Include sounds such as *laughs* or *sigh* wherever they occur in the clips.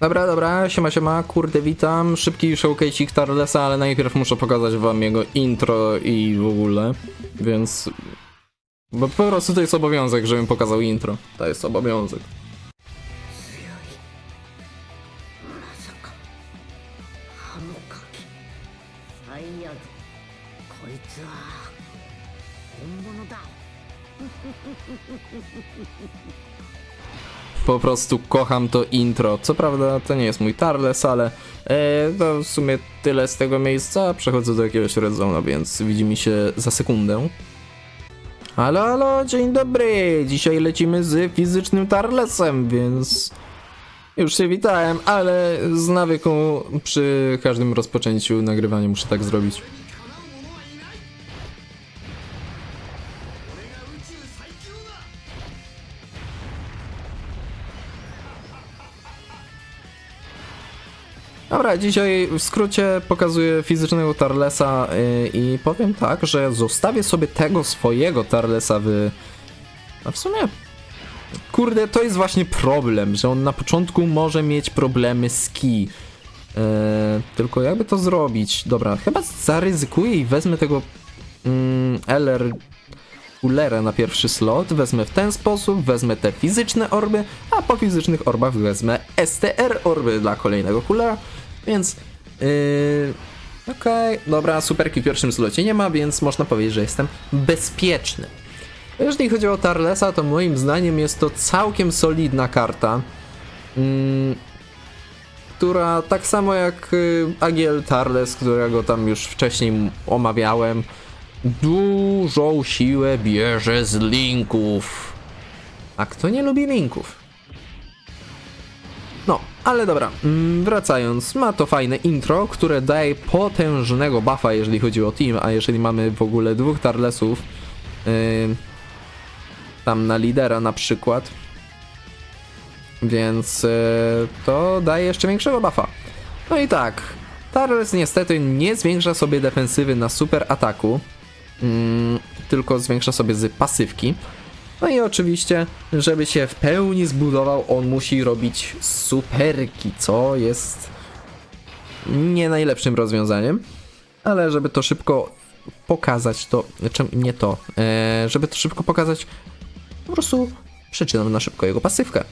Dobra, dobra, siema, siema, kurde, witam. Szybki showcase'ik Tarlesa, ale najpierw muszę pokazać wam jego intro i w ogóle, więc... Bo po prostu to jest obowiązek, żebym pokazał intro. To jest obowiązek. *laughs* Po prostu kocham to intro. Co prawda to nie jest mój Tarles, ale e, to w sumie tyle z tego miejsca. Przechodzę do jakiegoś Red Zone'a, więc widzimy się za sekundę. Halo, halo, dzień dobry! Dzisiaj lecimy z fizycznym Tarlesem, więc już się witałem, ale z nawyku przy każdym rozpoczęciu nagrywania muszę tak zrobić. Dobra, dzisiaj w skrócie pokazuję fizycznego Tarlesa yy, i powiem tak, że zostawię sobie tego swojego Tarlesa w... A w sumie... Kurde, to jest właśnie problem, że on na początku może mieć problemy z key. Yy, tylko jakby to zrobić? Dobra, chyba zaryzykuję i wezmę tego mm, LR Ulera na pierwszy slot, wezmę w ten sposób, wezmę te fizyczne orby, a po fizycznych orbach wezmę STR orby dla kolejnego Ulera, więc yy, okej, dobra, superki w pierwszym slocie nie ma, więc można powiedzieć, że jestem bezpieczny. Jeżeli chodzi o Tarlesa, to moim zdaniem jest to całkiem solidna karta, mm, która tak samo jak y, Agiel Tarles, którego tam już wcześniej omawiałem, dużą siłę bierze z linków. A kto nie lubi linków? Ale dobra, mm, wracając, ma to fajne intro, które daje potężnego buffa, jeżeli chodzi o team, a jeżeli mamy w ogóle dwóch Tarlesów, yy, tam na lidera na przykład, więc yy, to daje jeszcze większego buffa. No i tak, Tarles niestety nie zwiększa sobie defensywy na super ataku, mm, tylko zwiększa sobie z pasywki. No i oczywiście, żeby się w pełni zbudował, on musi robić superki, co jest nie najlepszym rozwiązaniem, ale żeby to szybko pokazać, to znaczy nie to, e, żeby to szybko pokazać, po prostu przeczytam na szybko jego pasywkę.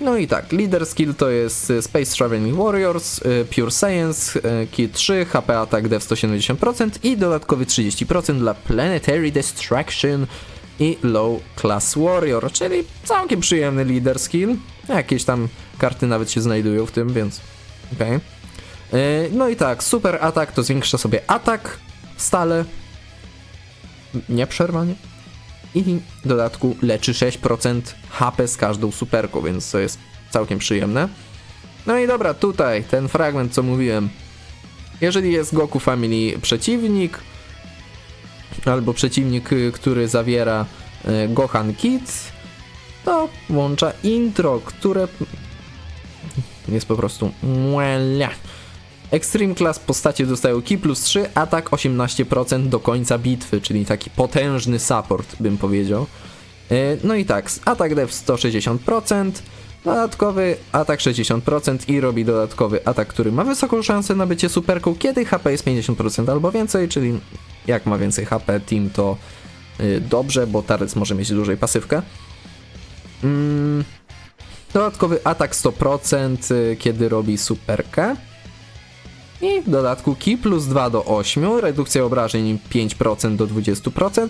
No i tak, Leader Skill to jest y, Space Traveling Warriors, y, Pure Science, Key 3, HP Attack Dev 170% i dodatkowy 30% dla Planetary Destruction i Low Class Warrior, czyli całkiem przyjemny Leader Skill. Jakieś tam karty nawet się znajdują w tym, więc okej. Y, No i tak, Super Attack to zwiększa sobie atak stale, nieprzerwanie i w dodatku leczy 6% HP z każdą superką, więc to jest całkiem przyjemne. No i dobra, tutaj ten fragment, co mówiłem. Jeżeli jest Goku Family przeciwnik, albo przeciwnik, y, który zawiera y, Gohan Kids, to włącza intro, które jest po prostu muelia. Extreme Class postacie dostają Ki plus 3, atak 18% do końca bitwy, czyli taki potężny support, bym powiedział. E, No i tak, atak dev 160%, dodatkowy atak 60% i robi dodatkowy atak, który ma wysoką szansę na bycie superką, kiedy HP jest 50% albo więcej, czyli jak ma więcej HP team to y, dobrze, bo Tarec może mieć dłużej pasywkę. Mm, Dodatkowy atak 100%, y, kiedy robi superkę. I w dodatku Ki plus 2 do 8, redukcja obrażeń 5% do 20%.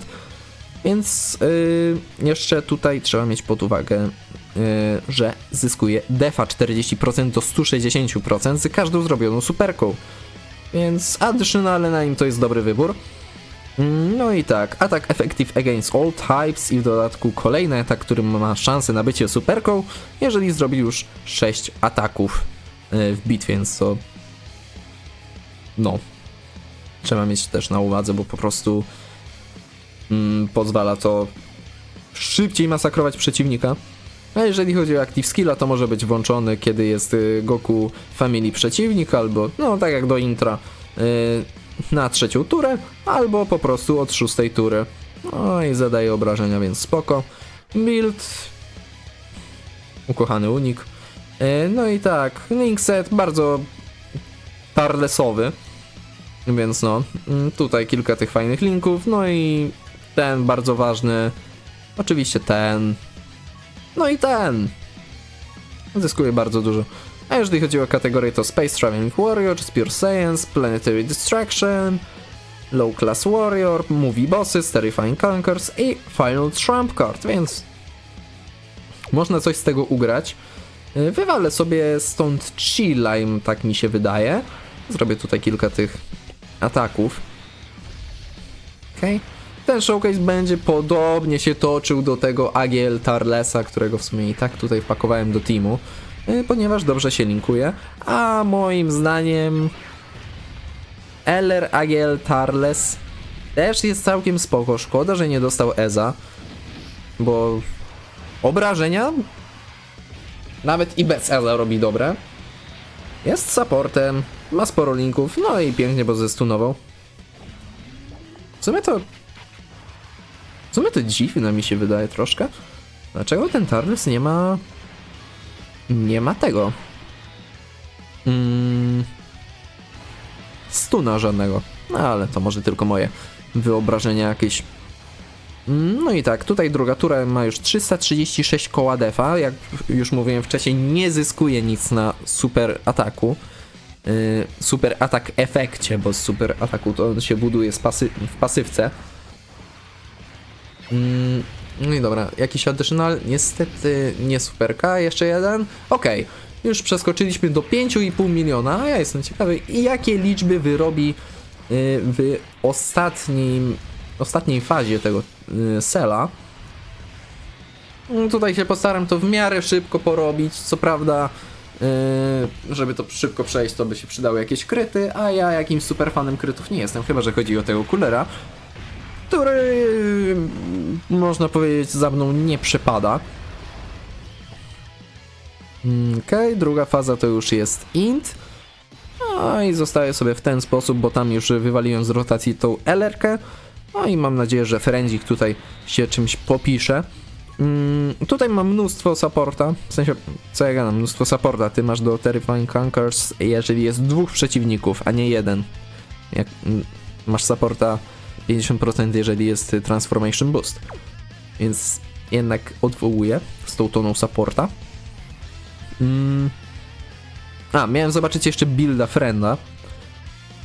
Więc yy, jeszcze tutaj trzeba mieć pod uwagę, yy, że zyskuje defa 40% do 160% z każdą zrobioną superką. Więc additionale na nim to jest dobry wybór. No i tak, atak effective against all types i w dodatku kolejny atak, który ma szansę na bycie superką, jeżeli zrobi już 6 ataków yy, w bitwie, więc to no, trzeba mieć też na uwadze, bo po prostu mm, pozwala to szybciej masakrować przeciwnika. A jeżeli chodzi o Active Skilla, to może być włączony, kiedy jest y, Goku Family przeciwnik, albo, no tak jak do intra, y, na trzecią turę, albo po prostu od szóstej tury. No i zadaje obrażenia, więc spoko. Build. Ukochany unik. E, No i tak, link set bardzo tarlesowy. Więc no, mm, tutaj kilka tych fajnych linków, no i ten bardzo ważny. Oczywiście ten. No i ten. Zyskuje bardzo dużo. A jeżeli chodzi o kategorię to Space Traveling Warrior, Pure Science, Planetary Distraction, Low Class Warrior, Movie Bosses, Terrifying Conquers i Final Trump Card, więc można coś z tego ugrać. Y, Wywalę sobie stąd Chillime, tak mi się wydaje. Zrobię tutaj kilka tych ataków. Okej. Ten showcase będzie podobnie się toczył do tego AGL Tarlesa, którego w sumie i tak tutaj wpakowałem do teamu, y, ponieważ dobrze się linkuje. A moim zdaniem LR AGL Tarles też jest całkiem spoko. Szkoda, że nie dostał Eza, bo obrażenia nawet i bez Eza robi dobre. Jest supportem, ma sporo linków, no i pięknie, bo zestunował. W sumie to... W sumie to dziwne mi się wydaje troszkę. Dlaczego ten Tarles nie ma... Nie ma tego... Mm... Stuna żadnego. No ale to może tylko moje wyobrażenia jakieś. No i tak, tutaj druga tura ma już 336 koła defa. Jak już mówiłem wcześniej, nie zyskuje nic na super ataku. Yy, super atak efekcie, bo z super ataku to on się buduje pasy w pasywce. Mm, No i dobra, jakiś additional? Niestety nie superka, jeszcze jeden. Okej, już przeskoczyliśmy do 5,5 miliona, a ja jestem ciekawy, jakie liczby wyrobi yy, w ostatnim, ostatniej fazie tego yy, sela. Mm, Tutaj się postaram to w miarę szybko porobić, co prawda, yy, żeby to szybko przejść, to by się przydały jakieś kryty, a ja jakimś super fanem krytów nie jestem, chyba że chodzi o tego kulera, który można powiedzieć za mną nie przepada. Okej, druga faza to już jest int. No i zostaje sobie w ten sposób, bo tam już wywaliłem z rotacji tą LR-kę. No i mam nadzieję, że Frendzik tutaj się czymś popisze. Mm, tutaj mam mnóstwo supporta, w sensie, co ja gadam, mnóstwo supporta. Ty masz do Terrifying Conquers, jeżeli jest dwóch przeciwników, a nie jeden. Jak mm, masz supporta 50%, jeżeli jest Transformation Boost. Więc jednak odwołuję z tą toną supporta. Mm. A, miałem zobaczyć jeszcze builda frienda.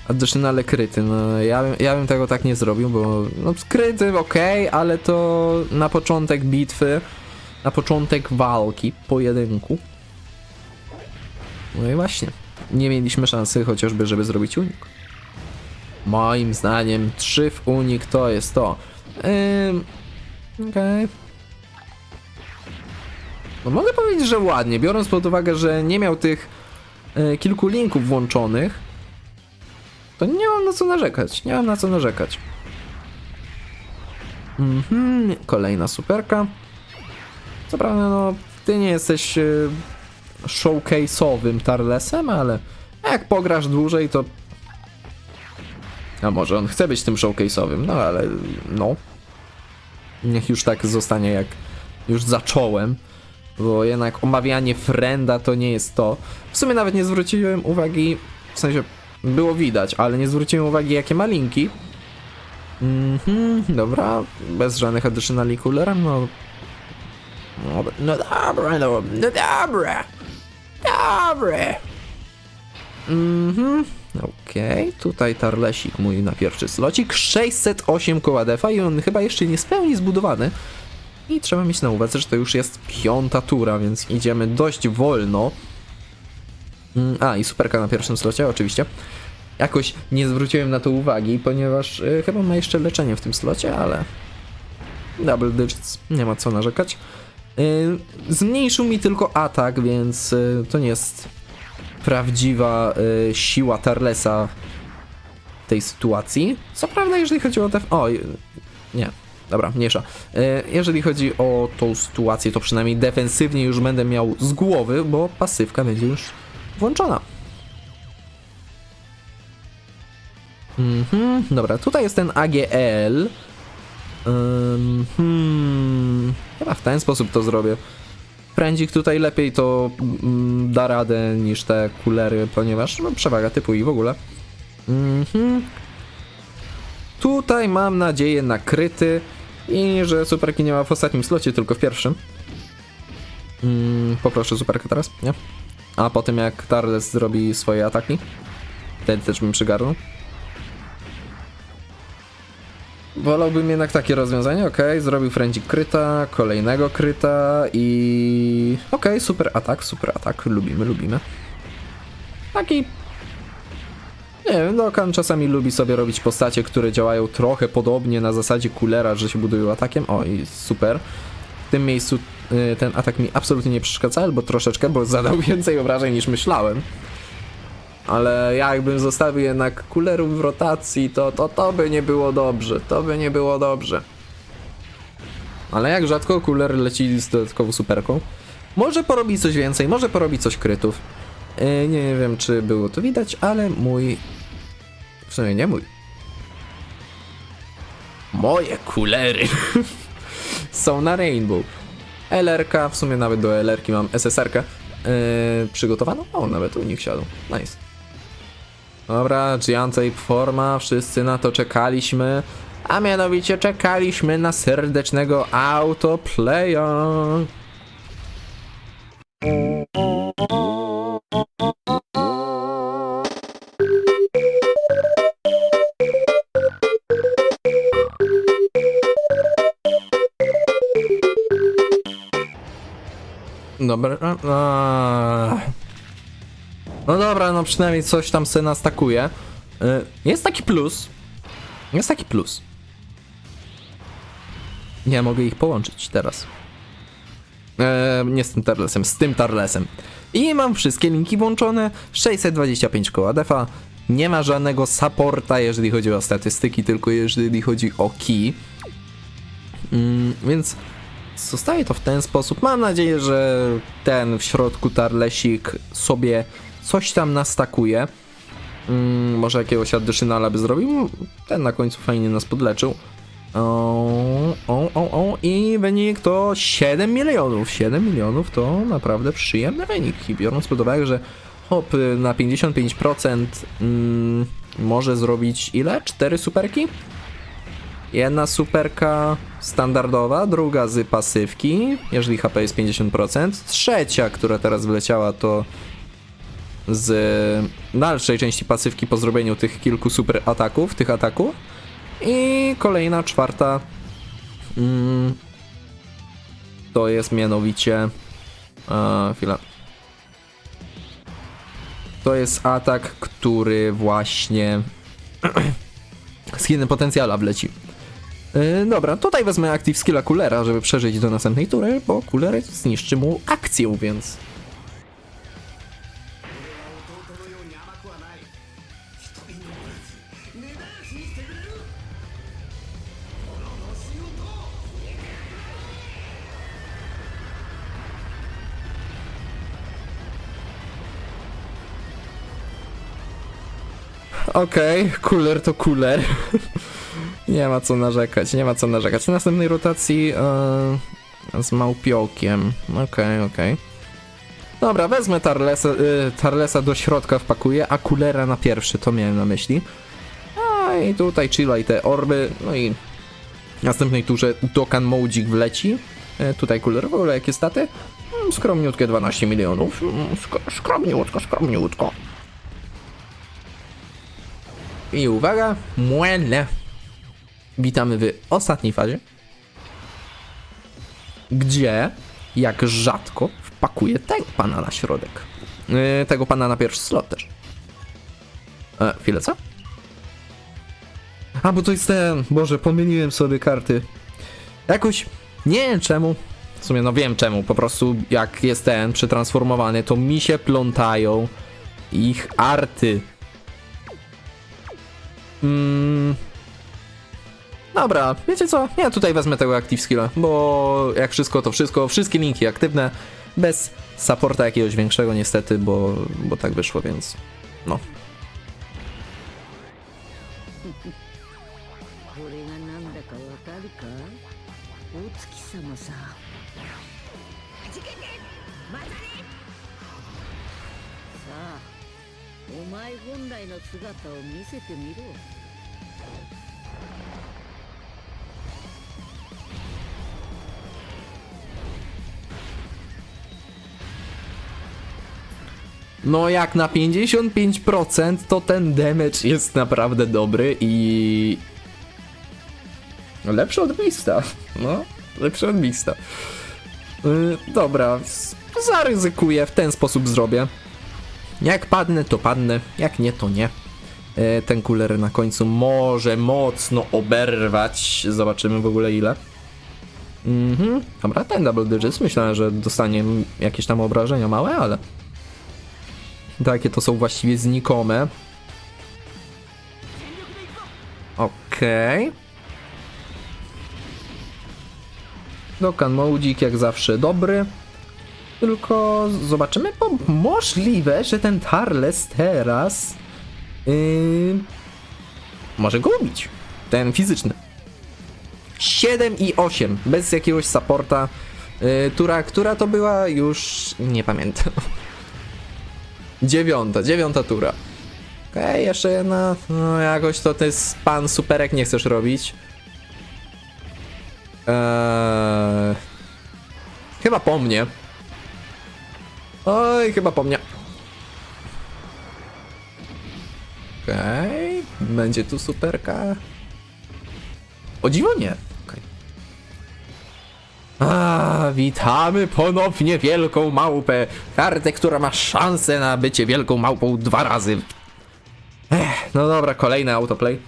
Additionale kryty. No, ja, ja bym tego tak nie zrobił, bo no, kryty ok, ale to na początek bitwy, na początek walki, pojedynku. No i właśnie. Nie mieliśmy szansy chociażby, żeby zrobić unik. Moim zdaniem 3 w unik to jest to. Ym, Okej. No mogę powiedzieć, że ładnie, biorąc pod uwagę, że nie miał tych e, kilku linków włączonych, to nie mam na co narzekać, nie mam na co narzekać. Mhm, kolejna superka. Co prawda, no, ty nie jesteś e, showcase'owym Tarlesem, ale jak pograsz dłużej, to... A może on chce być tym showcase'owym, no ale no. Niech już tak zostanie, jak już zacząłem bo jednak omawianie frenda to nie jest to. W sumie nawet nie zwróciłem uwagi, w sensie było widać, ale nie zwróciłem uwagi jakie ma linki. Mhm, dobra, bez żadnych additionali coolerem, no... No, no dobra, no, no dobra, dobra. Mhm, okej, tutaj tarlesik mój na pierwszy slocik, 608 koła defa i on chyba jeszcze nie jest w pełni zbudowany. I trzeba mieć na uwadze, że to już jest piąta tura, więc idziemy dość wolno. Mm, A, i superka na pierwszym slocie, oczywiście. Jakoś nie zwróciłem na to uwagi, ponieważ y, chyba ma jeszcze leczenie w tym slocie, ale... Double digits, nie ma co narzekać. Y, zmniejszył mi tylko atak, więc y, to nie jest prawdziwa y, siła Tarlesa w tej sytuacji. Co prawda, jeżeli chodzi o te... Oj, nie, Dobra, mniejsza. E, Jeżeli chodzi o tą sytuację, to przynajmniej defensywnie już będę miał z głowy, bo pasywka będzie już włączona. Mhm, dobra, tutaj jest ten AGL. Ym, hmm, chyba w ten sposób to zrobię. Prędzik tutaj lepiej to mm, da radę niż te kulery, ponieważ no, przewaga typu i w ogóle. Mhm. Tutaj mam nadzieję na kryty i że superki nie ma w ostatnim slocie, tylko w pierwszym. Mm, poproszę superkę teraz, nie? A po tym jak Tarles zrobi swoje ataki, wtedy też bym przygarnął. Wolałbym jednak takie rozwiązanie, ok, zrobił Frenzik kryta, kolejnego kryta i... ok, super atak, super atak, lubimy, lubimy. Taki... Nie wiem, Dokkan czasami lubi sobie robić postacie, które działają trochę podobnie na zasadzie kulera, że się budują atakiem, o i super. W tym miejscu y, ten atak mi absolutnie nie przeszkadza, albo troszeczkę, bo zadał *laughs* więcej obrażeń niż myślałem. Ale jakbym zostawił jednak kulerów w rotacji, to, to to by nie było dobrze, to by nie było dobrze. Ale jak rzadko kuler leci z dodatkową superką. Może porobi coś więcej, może porobi coś krytów. Yy, nie wiem, czy było to widać, ale mój... W sumie nie mój. Moje kulery *laughs* są na Rainbow. LR-ka, w sumie nawet do LR-ki mam SSR-kę yy, przygotowaną. O, nawet u nich siadł. Nice. Dobra, Giant Ape forma, wszyscy na to czekaliśmy. A mianowicie czekaliśmy na serdecznego autoplaya. Dobra. a- No dobra, no przynajmniej coś tam se nastakuje. Y, Jest taki plus. Jest taki plus. Nie mogę ich połączyć teraz. E, nie z tym Tarlesem, z tym Tarlesem. I mam wszystkie linki włączone. 625 koła defa. Nie ma żadnego supporta, jeżeli chodzi o statystyki, tylko jeżeli chodzi o key. Mm, więc zostaje to w ten sposób. Mam nadzieję, że ten w środku Tarlesik sobie coś tam nastakuje. Mm, może jakiegoś addysonala by zrobił. Ten na końcu fajnie nas podleczył. O, o, o, o. I wynik to 7 milionów. 7 milionów to naprawdę przyjemny wynik. I biorąc pod uwagę, że hop na 55% mm, może zrobić ile? 4 superki? Jedna superka standardowa, druga z pasywki, jeżeli HP jest 50%. Trzecia, która teraz wleciała, to z dalszej części pasywki po zrobieniu tych kilku super ataków, tych ataków. I kolejna, czwarta, mm, to jest mianowicie. E, chwila. To jest atak, który właśnie *clears throat* z hidden potencjala wleci. Yy, dobra, tutaj wezmę active skilla Kulera, żeby przeżyć do następnej tury, bo Kuler zniszczy mu akcję, więc... Okej, cooler to cooler. *laughs* nie ma co narzekać, nie ma co narzekać. W następnej rotacji e, z małpiokiem. Okej, okej. Dobra, wezmę Tarlesa, y, Tarlesa do środka wpakuję, a Coolera na pierwszy, to miałem na myśli. A i tutaj chillaj te orby, no i w następnej turze Dokkan Modzik wleci. E, tutaj Cooler, w ogóle jakie staty? Mm, Skromniutkie 12 milionów. Mm, sk- Skromniutko, skromniutko. I uwaga, muelle. Witamy w ostatniej fazie, gdzie, jak rzadko, wpakuję tego pana na środek. Yy, tego pana na pierwszy slot też. E, chwilę, co? A, bo to jest ten, Boże, pomyliłem sobie karty. Jakoś, nie wiem czemu, w sumie no wiem czemu, po prostu jak jest ten przetransformowany, to mi się plątają ich arty. Mm. Dobra, wiecie co? Ja tutaj wezmę tego Active bo jak wszystko to wszystko, wszystkie linki aktywne, bez supporta jakiegoś większego niestety, bo, bo tak wyszło, więc no. No jak na 55% to ten damage jest naprawdę dobry i... Lepszy od Beasta. No, lepszy od Beasta. Yy, dobra, zaryzykuję, w ten sposób zrobię. Jak padnę, to padnę, jak nie, to nie. Yy, ten kuler na końcu może mocno oberwać. Zobaczymy w ogóle ile. Mhm, dobra, ten double digits. Myślałem, że dostanie jakieś tam obrażenia małe, ale... Takie to są właściwie znikome. Okej. Dokkan Mołdzik jak zawsze dobry. Tylko zobaczymy, bo możliwe, że ten Tarles teraz yy, może go ubić. Ten fizyczny. 7 i 8, bez jakiegoś supporta. Yy, tura, która to była już nie pamiętam. *laughs* Dziewiąta, dziewiąta tura. Okej, jeszcze jedna. No jakoś to ty pan superek nie chcesz robić. Eee... Chyba po mnie. Oj, chyba po mnie. Okej, będzie tu superka. O dziwo nie. A, witamy ponownie wielką małpę. Kartę, która ma szansę na bycie wielką małpą dwa razy. Ech, no dobra, kolejny autoplay.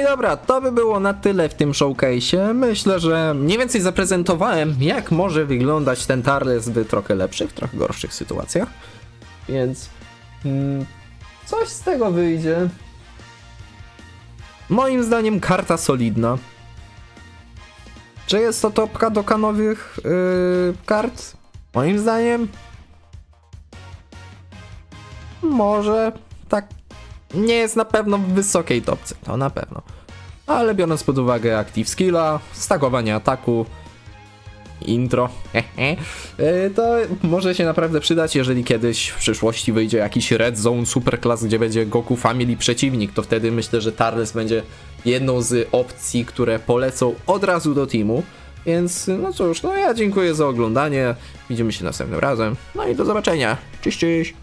I dobra, to by było na tyle w tym showcase'ie. Myślę, że mniej więcej zaprezentowałem, jak może wyglądać ten Tarles w trochę lepszych, trochę gorszych sytuacjach. Więc mm, coś z tego wyjdzie. Moim zdaniem karta solidna. Czy jest to topka do kanowych yy, kart? Moim zdaniem może tak nie jest na pewno w wysokiej topce, to na pewno. Ale biorąc pod uwagę active skilla, stakowanie ataku, intro, yy, *laughs* to może się naprawdę przydać, jeżeli kiedyś w przyszłości wyjdzie jakiś Red Zone Superclass, gdzie będzie Goku Family przeciwnik, to wtedy myślę, że Tarles będzie jedną z opcji, które polecą od razu do teamu. Więc no cóż, no ja dziękuję za oglądanie, widzimy się następnym razem, no i do zobaczenia, cześć cześć!